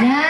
Yeah.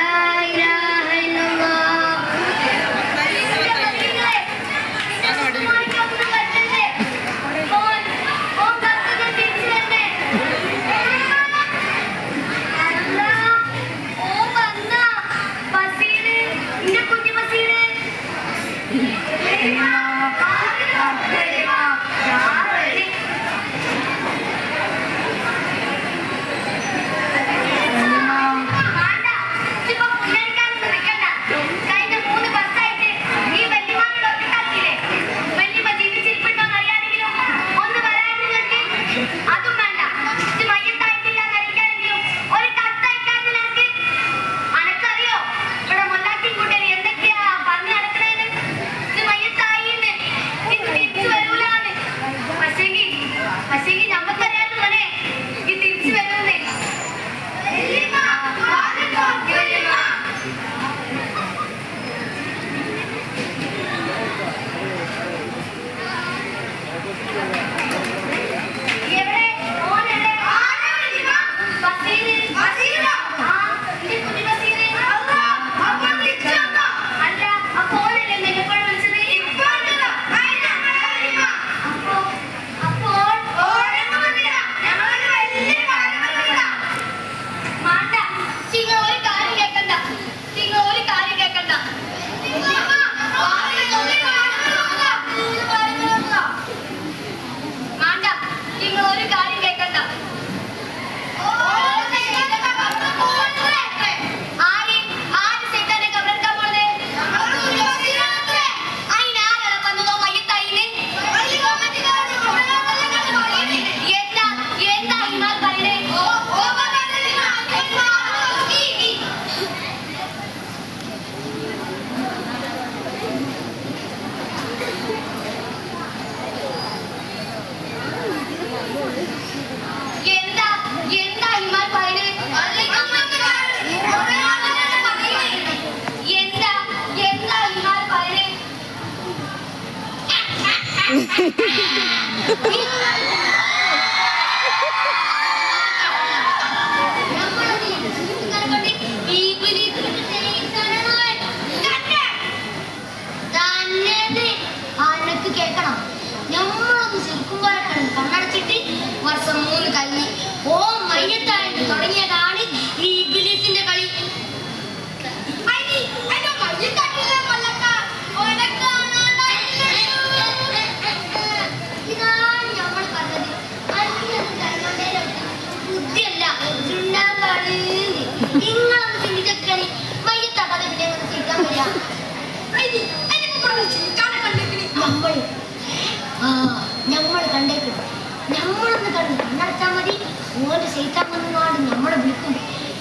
കൊടുത്താൽ മതി. ഇങ്ങോട്ട് സീതാമ്മ വന്നാണ് നമ്മളെ വിളിക്കും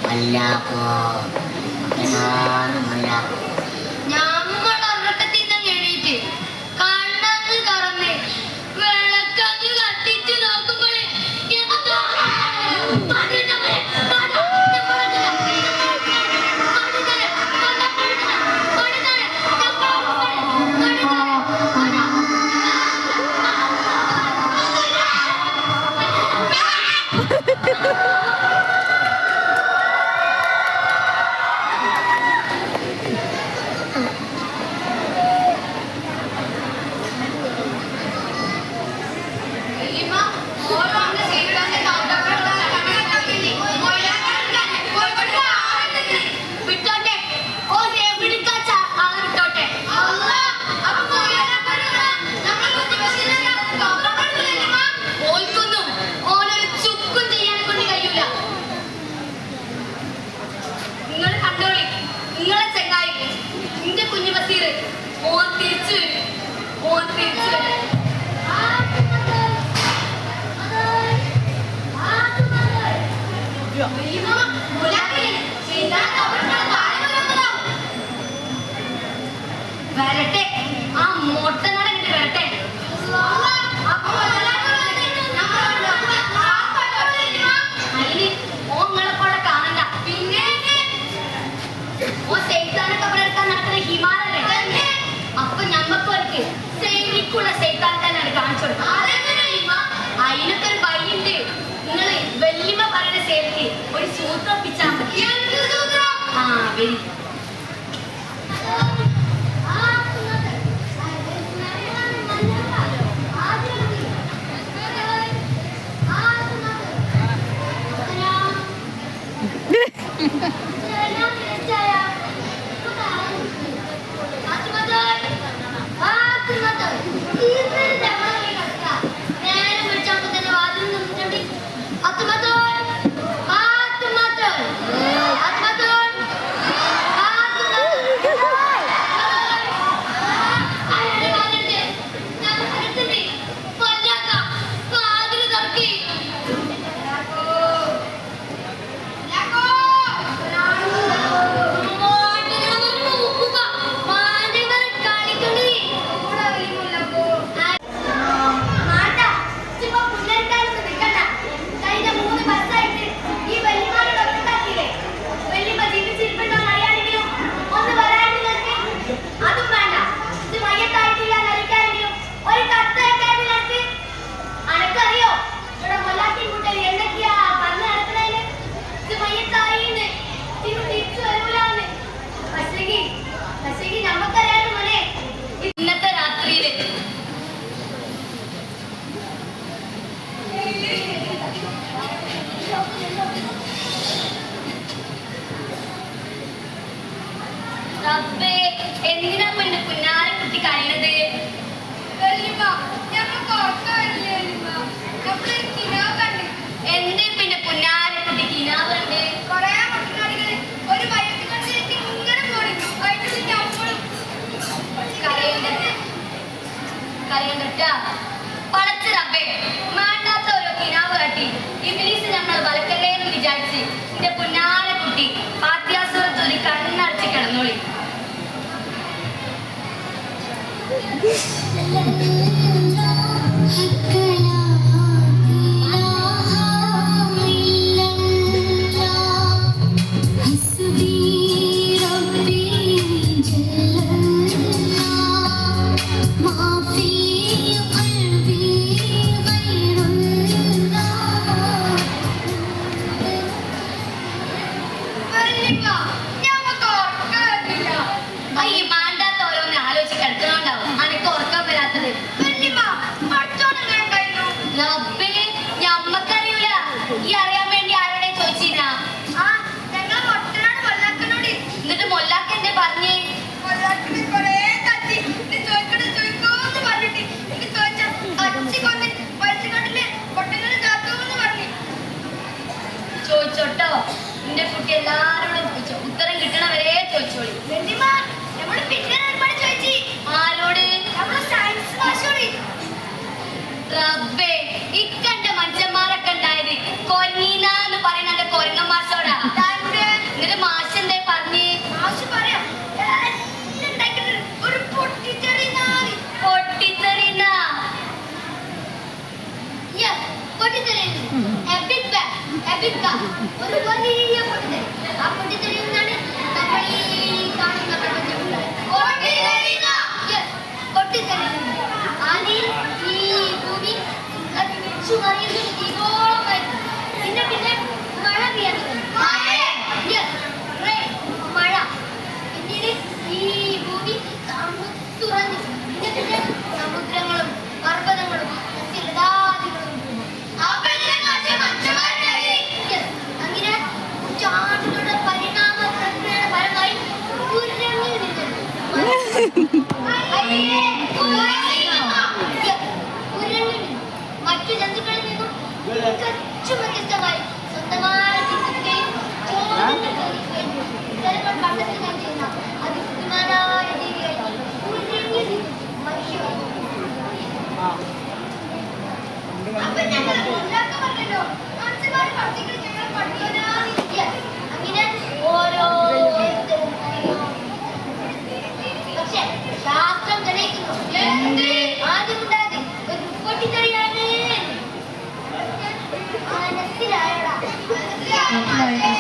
മല്ലാക്കോ മല്ലാക്കോ ഒരു സൂത്രം ഒപ്പിച്ചാൽ മതി. ആ വെരി റബ്ബേ എന്തിനാ പിന്നെ പുന്നാരെ കുട്ടി കഴിയണത് എന്തേ പിന്നെ പുന്നാരെ കുട്ടി കിനാവുണ്ട് കരയണ്ടട്ടാ? പടച്ച റബ്ബേ മാണ്ടാത്ത ഓരോ കിനാവ് കാട്ടി. ഇംഗ്ലീഷ് നമ്മൾ വളക്കല്ലേ എന്ന് വിചാരിച്ച് എന്റെ പുന്നാരെ കുട്ടി Thank you. ഒരു വലിയ പൊട്ടിത്തെറി. ആ പൊട്ടിത്തെറിയിൽ നിന്നാണ് നമ്മൾ ഈ കാണുന്ന പ്രപഞ്ചം പൊട്ടിത്തെറിയുന്നു. ആദ്യം ഈ ഭൂമി തിരിച്ചു മറിയുന്നു പിന്നെ പിന്നെ മഴ പെയ്യാൻ തുടങ്ങി. മറ്റു ജന്തുക്കളിൽ നിന്നും തികച്ചും വ്യത്യസ്തമായി സ്വന്തമായി ചിന്തിക്കുകയും ഉത്തരങ്ങൾ കണ്ടെത്തുകയും ചെയ്യുന്ന അതിബുദ്ധിമാനായ ജീവികൾ. മനുഷ്യർ അപ്പൊ ഞങ്ങൾ തെളിയിക്കുന്നു ആദ്യം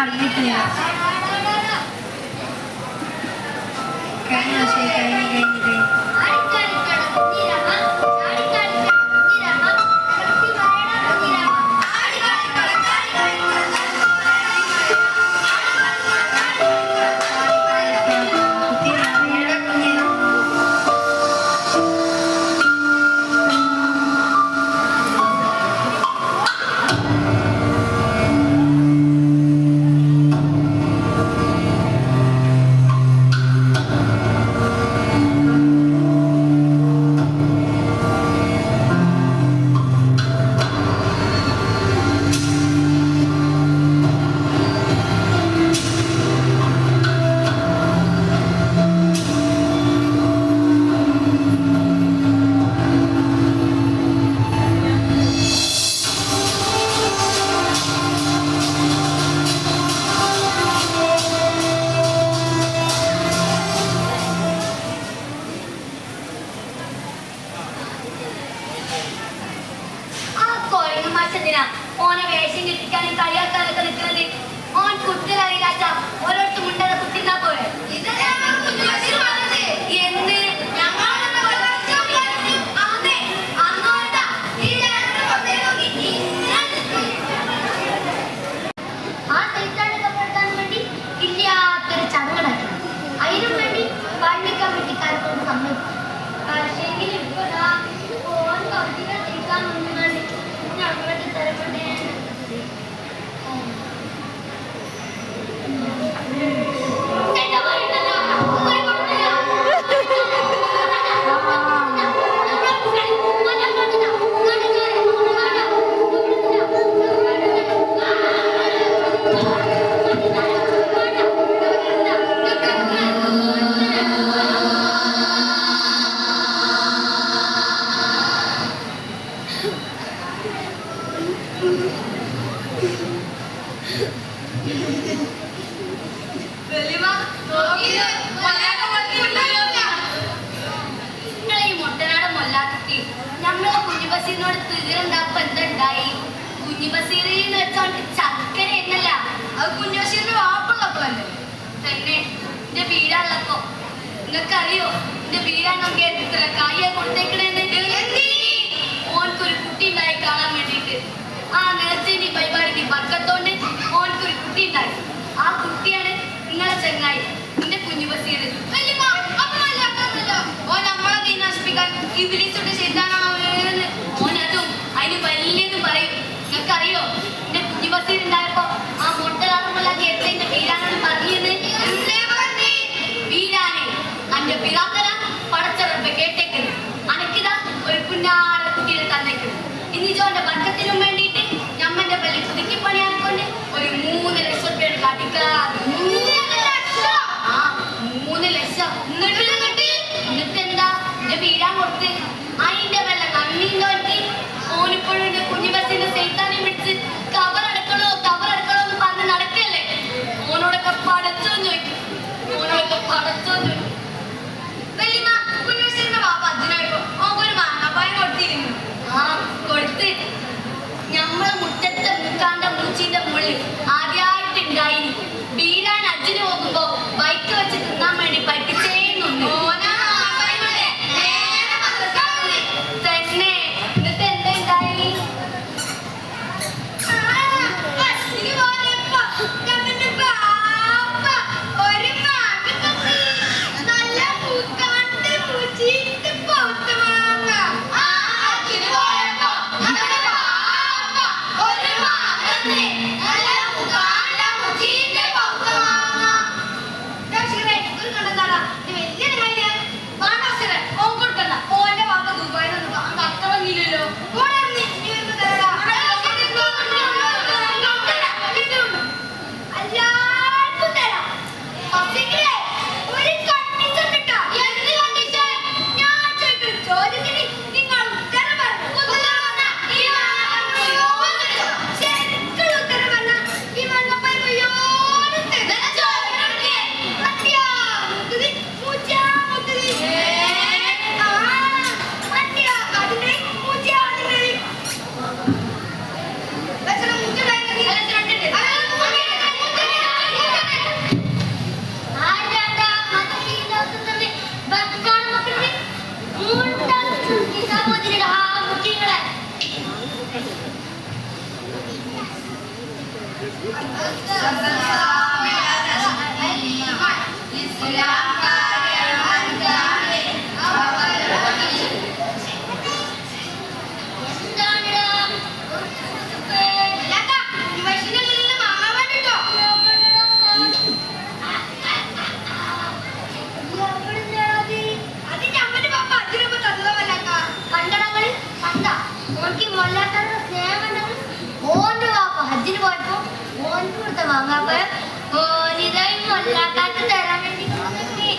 Karena hasil. വീടാണല്ലോ നിങ്ങൾക്കറിയോ? എന്റെ വീടാണൊക്കെ എത്ര കായ കൊടുത്തേക്കണേന്ന് ഓൻക്കൊരു കുട്ടി ഉണ്ടായി കാണാൻ വേണ്ടിയിട്ട്. ആ നേർച്ചേരി പരിപാടിക്ക് വർക്കത്തോണ്ട് ഓൻക്കൊരു കുട്ടി ഉണ്ടായി. ആ കുട്ടിയാണ് നിങ്ങളെ ചെങ്ങായി. നിന്റെ കുഞ്ഞു ബസീർ ഓൻ നമ്മളെ കൈ നശിപ്പിക്കാൻ ഇബിലിസുണ്ട് ചെയ്താനാണ് ഓൻ ഓനതും അതിന് വലിയെന്ന് പറയും. നിങ്ങൾക്കറിയോ? എന്റെ കുഞ്ഞു ബസീർ ഉണ്ടായപ്പോ ആ മുട്ടലാറുമല്ലാക്കി എന്റെ വീരാനാണ് പറഞ്ഞത് പടച്ചറപ്പ് കേട്ടേക്കുന്നു അനക്കിതാ ഒരു കുഞ്ഞാറ കുട്ടിയെ തന്നേക്കുന്നു ഇനിജോന്റെ വർക്കത്തിനും വേണ്ടിയിട്ട് ഞമ്മന്റെ പള്ളി പുതുക്കി പണിയാക്കൊണ്ട് ഒരു മൂന്ന് ലക്ഷം രൂപയാണ് കാട്ടിക്കാറ് ആ മൂന്ന് ലക്ഷം. എന്നിട്ട് എന്നിട്ട്? എന്നിട്ട് എന്താ? എന്റെ വീഴാൻ കൊടുത്ത്. അതിന്റെ വല്ല നന്ദിണ്ടോർക്ക് ഓനിപ്പോഴും കുഞ്ഞു ബസ്സിന്റെ സൈത്താനെ പിടിച്ച് കവർ അടക്കണോ കവർ അടക്കണോ എന്ന് പറഞ്ഞ് നടക്കല്ലേ ഓനോടൊക്കെ പടച്ചോന്ന് ചോദിക്കും. ഓനോടൊക്കെ പടച്ചോന്ന് ചോദിക്കും. ഞമ്മളെ മുറ്റത്തെ മുക്കാണ്ട മൂച്ചിന്റെ മുകളിൽ ആദ്യമായിട്ടുണ്ടായി വീരാൻ അച്ഛന് പോകുമ്പോ ബൈക്ക് വെച്ച് തിന്നാൻ വേണ്ടി പഠിപ്പിച്ചേന്നുണ്ട് Yeah. അവർ ഗോരിതയും കൊല്ലാക്കാത്ത തരാൻ വേണ്ടി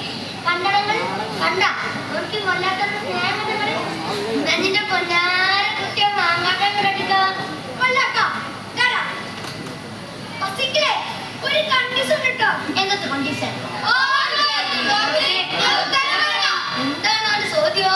കണ്ടടങ്ങൾ കണ്ട അവർക്ക് കൊല്ലാക്കാത്ത സ്നേഹം നിന്റെ പൊന്നാര കുട്ടിയെ മാങ്ങാട്ടം കിടക്കാം കൊല്ലാക്കാം. ഒരു കണ്ടീഷൻ കിട്ടോ എന്നത് കണ്ടീഷൻ എന്താണ് ചോദ്യം?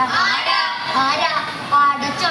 ആരാ? ആരാ? ആരാ? അടച്ചോ